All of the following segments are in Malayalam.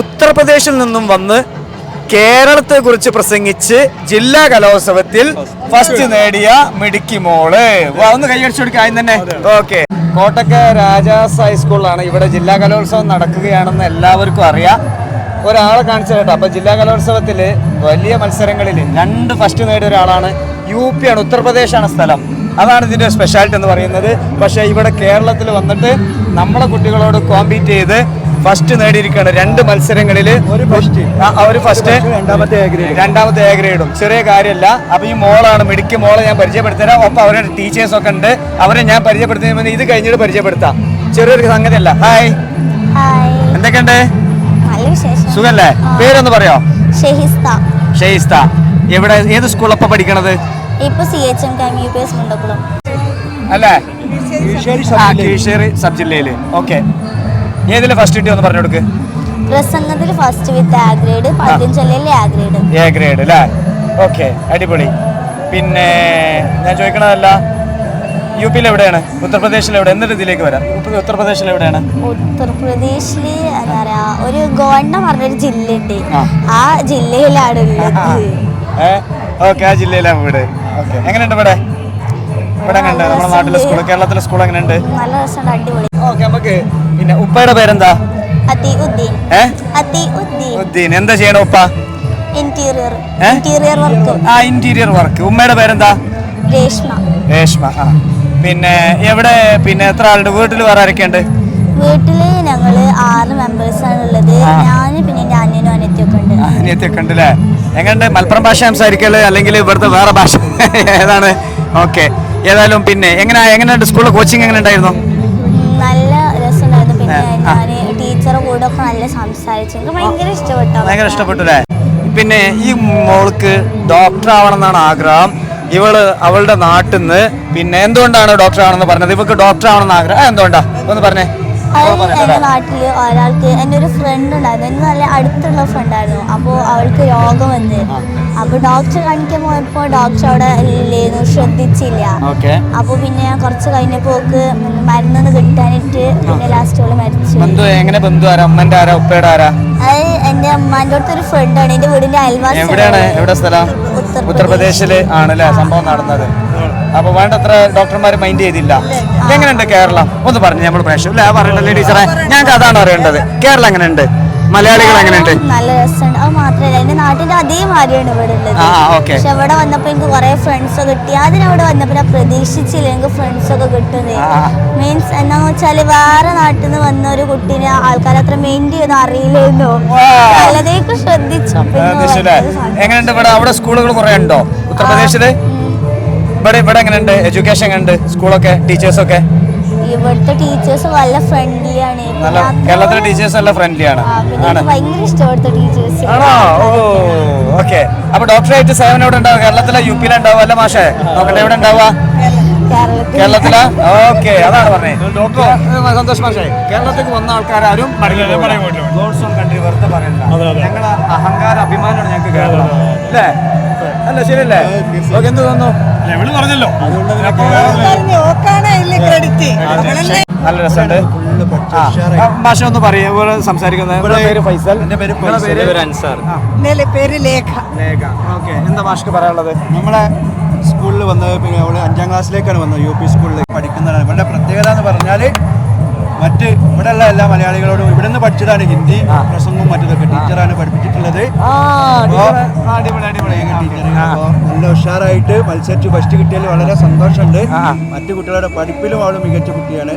ഉത്തർപ്രദേശിൽ നിന്നും വന്ന് കേരളത്തെ കുറിച്ച് പ്രസംഗിച്ച് ജില്ലാ കലോത്സവത്തിൽ ഫസ്റ്റ് നേടിയ മിടുക്കി മോൾ. ഒന്ന് കൈയടിച്ചു കൊടുക്കുക ആദ്യം തന്നെ. ഓക്കെ കോട്ടക്ക രാജാസ് ഹൈസ്കൂളിലാണ് ഇവിടെ ജില്ലാ കലോത്സവം നടക്കുകയാണെന്ന് എല്ലാവർക്കും അറിയാം. ഒരാളെ കാണിച്ചു കേട്ടോ അപ്പൊ ജില്ലാ കലോത്സവത്തിൽ വലിയ മത്സരങ്ങളിൽ രണ്ട് ഫസ്റ്റ് നേടിയ ഒരാളാണ്. യു പി ആണ് ഉത്തർപ്രദേശാണ് സ്ഥലം. അതാണ് ഇതിന്റെ സ്പെഷ്യാലിറ്റി എന്ന് പറയുന്നത്. പക്ഷേ ഇവിടെ കേരളത്തിൽ വന്നിട്ട് നമ്മളെ കുട്ടികളോട് കോമ്പീറ്റ് ചെയ്ത് ഫസ്റ്റ് നേടിയിരിക്കുകയാണ്. രണ്ട് മത്സരങ്ങളിൽ ഒരു ഫസ്റ്റ് രണ്ടാമത്തെ രണ്ടാമത്തെ എ ഗ്രേഡും ചെറിയ കാര്യമല്ല. അപ്പൊ ഈ മോളാണ് മിടുക്കി മോളെ ഞാൻ പരിചയപ്പെടുത്തരാം ഒപ്പം അവരുടെ ടീച്ചേഴ്സ് ഒക്കെ ഉണ്ട്. അവരെ ഞാൻ പരിചയപ്പെടുത്തുന്ന ഇത് കഴിഞ്ഞിട്ട് പരിചയപ്പെടുത്താം. ചെറിയൊരു സംഗതിയല്ല. ഹായ് ഹായ് എന്തൊക്കെയുണ്ട്? നല്ല വിശേഷം. സുഖല്ലേ? പേരൊന്ന് പറയോ? ഷെഹിസ്ത. ഷെയ്സ്ത എവിടെ ഏത് സ്കൂളപ്പ പഠിക്കണത്? അല്ലേ. കീഴ്ശേരി സബ് ജില്ലയിൽ. ഓക്കെ ഏതിൽ ഫസ്റ്റ് കിട്ടി ഒന്ന് പറഞ്ഞു കൊടുക്ക്? പ്രസംഗത്തിൽ ഫസ്റ്റ് വിത്ത് ആ ഗ്രേഡ് ചൊല്ലയിലെ ആ ഗ്രേഡ് എ ഗ്രേഡ് അല്ലേ ഓക്കെ അടിപൊളി. പിന്നെ ഞാൻ ചോദിക്കണതല്ല യു പിയിൽ എവിടെയാണ്? ഉത്തർപ്രദേശിൽ എവിടെ? എന്നിട്ട് ഇതിലേക്ക് വരാം. ഉത്ത- ഉത്തർപ്രദേശിൽ എവിടെയാണ്? ഉത്തർപ്രദേശിൽ എന്താ പറയാ ഒരു ഗോവണ്ണ പറഞ്ഞൊരു ജില്ലയുണ്ട്. ആ. ജില്ലയിലാണ് ഉള്ളത്. ഓക്കെ ആ. ജില്ലയിലാണ് വീട്. ഓക്കെ എങ്ങനെയുണ്ട് ഇവിടെ? ഇവിടെ എങ്ങനെയുണ്ട് നമ്മുടെ നാട്ടിലെ സ്കൂൾ കേരളത്തിലെ സ്കൂൾ എങ്ങനെയുണ്ട്? നല്ല രസമുണ്ട് അടിപൊളി. ഓക്കെ നമുക്ക് പിന്നെ ഉപ്പയുടെ പേരെന്താ? ഏ? ഉദ്ദീൻ. എന്താ ചെയ്യണ ഉപ്പ? ഇന്റീരിയർ ഇന്റീരിയർ വർക്ക് ആ ഇന്റീരിയർ വർക്ക് ഉമ്മയുടെ പേരെന്താ? രേഷ്മ. രേഷ്മ ആ. പിന്നെ എവിടെ പിന്നെ എത്ര ആളുണ്ട്? വീട്ടിൽ വേറെ ആരൊക്കെയുണ്ട്? വീട്ടിൽ ഞങ്ങൾ ആറ് മെമ്പേഴ്സ് ആണ് ഉള്ളത്. ഞാൻ പിന്നെ അനിയനും അനിയത്തിയൊക്കെ ഉണ്ട്. അനിയത്തിയൊക്കെ ഉണ്ട് അല്ലേ എങ്ങനെയുണ്ട്? മലപ്പുറം ഭാഷ സംസാരിക്കൽ? അല്ലെങ്കിൽ ഇവിടുത്തെ വേറെ ഭാഷ? ഏതാണ്? ഓക്കെ. ഏതായാലും പിന്നെ എങ്ങനെ എങ്ങനെയുണ്ട് സ്കൂളിലെ കോച്ചിങ് എങ്ങനെ ഉണ്ടായിരുന്നു? നല്ല രസമുണ്ടായിരുന്നു. പിന്നെ ടീച്ചറെ കൂടെ ഒക്കെ നല്ല സംസാരിച്ചു. എനിക്ക് ഭയങ്കര ഇഷ്ടപ്പെട്ടു? ഭയങ്കര ഇഷ്ടപ്പെട്ടു അല്ലേ പിന്നെ ഈ മോൾക്ക് ഡോക്ടർ ആവണം എന്നാണ് ആഗ്രഹം. ഇവൾ അവളുടെ നാട്ടിൽ നിന്ന് പിന്നെ എന്തുകൊണ്ടാണ് ഡോക്ടർ ആണെന്ന് പറഞ്ഞത്? ഇവൾക്ക് ഡോക്ടർ ആവണമെന്ന് ആഗ്രഹം. എന്തുകൊണ്ടാ? ഒന്ന് പറഞ്ഞേ. അത് എന്റെ നാട്ടിൽ ഒരാൾക്ക് എന്റെ ഒരു ഫ്രണ്ട് ഉണ്ടായിരുന്നു. എന്ന് നല്ല അടുത്തുള്ള ഫ്രണ്ടായിരുന്നു അപ്പോൾ അവൾക്ക് രോഗം വന്ന്. അപ്പോൾ ഡോക്ടർ കാണിക്കാൻ പോയപ്പോൾ ഡോക്ടർ അവിടെ ഇല്ലേന്നു. ശ്രദ്ധിച്ചില്ല. അപ്പൊ അപ്പോൾ പിന്നെ കുറച്ച് കഴിഞ്ഞപ്പോൾ മരുന്നൊന്ന് കിട്ടാനിട്ട് പിന്നെ ലാസ്റ്റ് അവൾ മരിച്ചു. എങ്ങനെ ബന്ധു ആരാ? അമ്മന്റെ ആരാ? ഉപ്പയുടെ ആരാ? അത് എന്റെ അമ്മാന്റെ അടുത്ത് ഒരു ഫ്രണ്ടാണ് എന്റെ വീടിന്റെ അയൽവാസി എവിടെയാണ്? എവിടെ സ്ഥലം? ഉത്തർപ്രദേശ്. ഉത്തർപ്രദേശിൽ ആണല്ലേ? സംഭവം നടന്നത്. അപ്പൊ വേണ്ടത്ര ഡോക്ടർമാർ മൈൻഡ് ചെയ്തില്ല. എങ്ങനെയുണ്ട് കേരളം? ഒന്ന് പറഞ്ഞു നമ്മൾ പ്രേക്ഷകർ. അല്ലേ പറയണ്ടല്ലേ ടീച്ചറെ ഞങ്ങൾക്ക് അതാണ് അറിയേണ്ടത്. കേരളം എങ്ങനെയുണ്ട്? മലയാളികൾ എങ്ങനെയുണ്ട്? നല്ല രസമുണ്ട്. അത് മാത്രമല്ല എന്റെ നാട്ടിന്റെ അതേ മാതിരിയാണ് ഇവിടെ ഉള്ളത്. പക്ഷെ ഇവിടെ വന്നപ്പോൾ എനിക്ക് കുറേ ഫ്രണ്ട്സ് കിട്ടി. അതിനവിടെ വന്നപ്പോൾ ഞാൻ പ്രതീക്ഷിച്ചില്ല എനിക്ക് ഫ്രണ്ട്സ് ഒക്കെ കിട്ടുന്നത്. മീൻസ് എന്താന്ന് വെച്ചാൽ വേറെ നാട്ടിൽ നിന്ന് വന്ന ഒരു കുട്ടീനെ ആൾക്കാർ അത്ര മെയിന്റ് ചെയ്ത് അറിയില്ലായിരുന്നു നല്ലതേക്ക് ശ്രദ്ധിച്ചു. എങ്ങനെയുണ്ട് ഇവിടെ? അവിടെ സ്കൂളുകൾ കുറെ ഉണ്ടോ? ഉത്തർപ്രദേശിൽ? ഇവിടെ ഇവിടെ എങ്ങനെയുണ്ട്? എഡ്യൂക്കേഷൻ ഉണ്ട് സ്കൂളൊക്കെ ടീച്ചേഴ്സൊക്കെ ഇവിടുത്തെ ടീച്ചേഴ്സ് നല്ല ഫ്രണ്ട്ലി ആണ്. നല്ല കേരളത്തിലെ ടീച്ചേഴ്സ് നല്ല ഫ്രണ്ട്ലി ആണ്. ഭയങ്കര ഇഷ്ടം ഇവിടുത്തെ ടീച്ചേഴ്സ് ആണോ? ഓ ഓക്കെ അപ്പൊ ഡോക്ടറായിട്ട് സേവനം എവിടെ ഉണ്ടാവും കേരളത്തിലെ യു പിയിലെ ഉണ്ടാവും അല്ല മാഷേ? നോക്കട്ടെ എവിടെ ഉണ്ടാവുക? കേരളത്തിലാ? ഓക്കെ അതാണ് പറഞ്ഞത് ഡോക്ടർ സന്തോഷ് മാഷേ. കേരളത്തിലേക്ക് വന്ന ആൾക്കാരും ഗോഡ്സ് ഓൺ കൺട്രി വെറുതെ പറയണ്ട. ഞങ്ങളെ അഹങ്കാര അഭിമാനമാണ് ഞങ്ങൾക്ക് കേരളം അല്ലേ? അല്ല ശരിയല്ലേ? ഓക്കെ എന്ത് തോന്നുന്നു? ലെവൽ പറഞ്ഞല്ലോ. നല്ല രസമുണ്ട്. ഭാഷ ഒന്ന് പറയൂ സംസാരിക്കുന്നത്. ഇവിടെ പേര് ഫൈസൽ. എന്റെ പേര് പേര് അൻസാർ. പേര് ലേഖ. ലേഖ. ഓക്കെ. എന്താ ഭാഷക്ക് പറയാനുള്ളത്? നമ്മളെ സ്കൂളിൽ വന്നത് പിന്നെ അവൾ അഞ്ചാം ക്ലാസ്സിലേക്കാണ് വന്നത് യു പി സ്കൂളിൽ പഠിക്കുന്നതാണ്. ഇവരുടെ പ്രത്യേകത എന്ന് പറഞ്ഞാൽ മറ്റ് ഇവിടെയുള്ള എല്ലാ മലയാളികളോടും ഇവിടെ നിന്ന് പഠിച്ചതാണ് ഹിന്ദി പ്രസംഗവും മറ്റതൊക്കെ ടീച്ചറാണ് പഠിപ്പിച്ചിട്ടുള്ളത്. നല്ല ഉഷാറായിട്ട് മത്സരിച്ച് ഫസ്റ്റ് കിട്ടിയതിൽ വളരെ സന്തോഷമുണ്ട്. മറ്റു കുട്ടികളുടെ പഠിപ്പിലും അവൾ മികച്ച കുട്ടിയാണ്.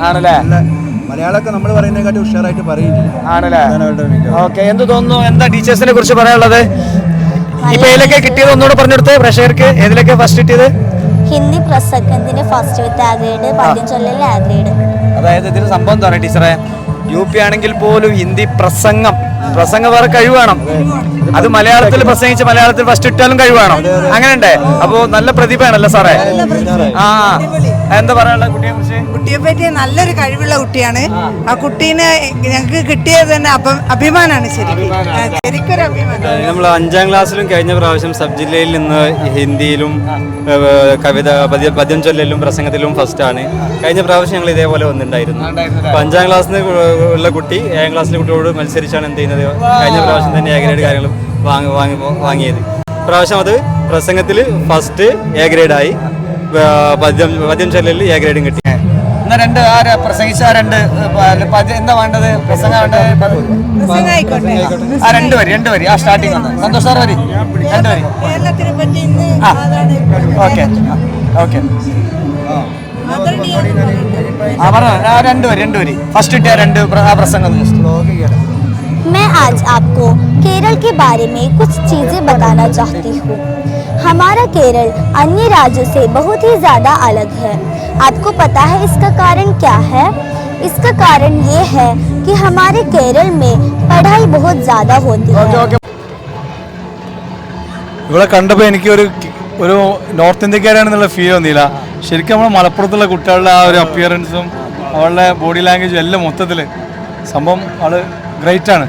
മലയാളമൊക്കെ നമ്മൾ പറയുന്നതിനെക്കാട്ടി ഉഷാറായിട്ട് പറയില്ല ആണല്ലേ. ഓക്കെ എന്ത് തോന്നുന്നു? എന്താ ടീച്ചേഴ്സിനെ കുറിച്ച് പറയാനുള്ളത്? ഇപ്പൊ ഏതൊക്കെ കിട്ടിയത് ഒന്നുകൂടെ പറഞ്ഞെടുത്ത് പ്രഷർക്ക് ഏതിലൊക്കെ ഫസ്റ്റ് കിട്ടിയത്? ഹിന്ദി പ്രസംഗത്തിന്റെ ഫസ്റ്റ് വിത്ത് ആ ഗ്രേഡ് ആഗ്രേഡ് ആ ഗ്രേഡ് അതായത് ഇതിന് സംഭവം എന്താണ് ടീച്ചറെ? യു പി ആണെങ്കിൽ പോലും ഹിന്ദി പ്രസംഗം പ്രസംഗം വേറെ കഴിവാണം അത്. മലയാളത്തിൽ പ്രസംഗിച്ച് മലയാളത്തിൽ ഫസ്റ്റ് ഇട്ടാലും കഴിവാണം അങ്ങനെയുണ്ടേ. അപ്പോ നല്ല പ്രതിഭയാണല്ലോ സാറേ. ആ എന്താ പറയാനുള്ള കുട്ടിയെ കുറിച്ച്? കുട്ടിയെ പറ്റി നല്ലൊരു കഴിവുള്ള കുട്ടിയാണ്. ആ. കുട്ടീനെ ഞങ്ങൾക്ക് കിട്ടിയത് തന്നെ അഭിമാനാണ് അഭിമാനമാണ് ശരിക്കും ആ, ശരിക്കൊരു അഭിമാനം. നമ്മൾ അഞ്ചാം ക്ലാസ്സിലും കഴിഞ്ഞ പ്രാവശ്യം സബ് ജില്ലയിൽ നിന്ന് ഹിന്ദിയിലും കവിത പദ്യ പദ്യം ചൊല്ലലും പ്രസംഗത്തിലും ഫസ്റ്റ് ആണ്. കഴിഞ്ഞ പ്രാവശ്യം ഞങ്ങൾ ഇതേപോലെ വന്നിട്ടുണ്ടായിരുന്നു. അപ്പൊ അഞ്ചാം ക്ലാസ്സിൽ ഉള്ള കുട്ടി ഏഴാം ക്ലാസ്സിലെ കുട്ടിയോട് മത്സരിച്ചാണ് എന്ത് ചെയ്യുന്നത്? ചെയ്യുന്നത് കഴിഞ്ഞ പ്രാവശ്യം തന്നെ എ ഗ്രേഡ് കാര്യങ്ങൾ വാങ്ങി വാങ്ങി വാങ്ങിയത്. പ്രാവശ്യം അത് പ്രസംഗത്തിൽ ഫസ്റ്റ് എ ഗ്രേഡായി പദ്യം പദ്യം ചൊല്ലലിൽ എ ഗ്രേഡും കിട്ടി. രണ്ട് ആരാ പ്രസംഗിച്ച ആ രണ്ട് എന്താ വേണ്ടത്? പ്രസംഗം വേണ്ടത് ആ രണ്ട് വരി രണ്ട് വരി. ആ സ്റ്റാർട്ടിങ് സന്തോഷ് സാർ വരി. രണ്ട് വരി. ആ. ഓക്കെ. ഓക്കെ. ആ പറഞ്ഞു. ആ രണ്ട് വരി രണ്ട് വരി. ഫസ്റ്റ് കിട്ടിയ രണ്ട് ആ പ്രസംഗം. मैं आज आपको केरल के बारे में कुछ चीज़ें बताना चाहती हूँ हमारा केरल अन्य राज्यों से बहुत ही ज़्यादा अलग है आपको पता है इसका कारण क्या है इसका कारण ये है कि हमारे केरल में पढ़ाई बहुत ज़्यादा होती ഓക്കെ है ഓക്കെ ഇവിടെ കണ്ടപ്പോൾ എനിക്ക് ഒരു ഒരു നോർത്ത് ഇന്ത്യക്കാരാണെന്നുള്ള ഫീൽ വന്നില്ല ശരിക്കും നമ്മൾ മലപ്പുറത്തുള്ള കുട്ടികളുടെ ആ ഒരു അപ്പിയറൻസും അവളുടെ ബോഡി ലാംഗ്വേജും എല്ലാം മൊത്തത്തിൽ സംഭവം ആള് ഗ്രേറ്റ് ആണ്.